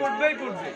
পড়বেই পড়বে।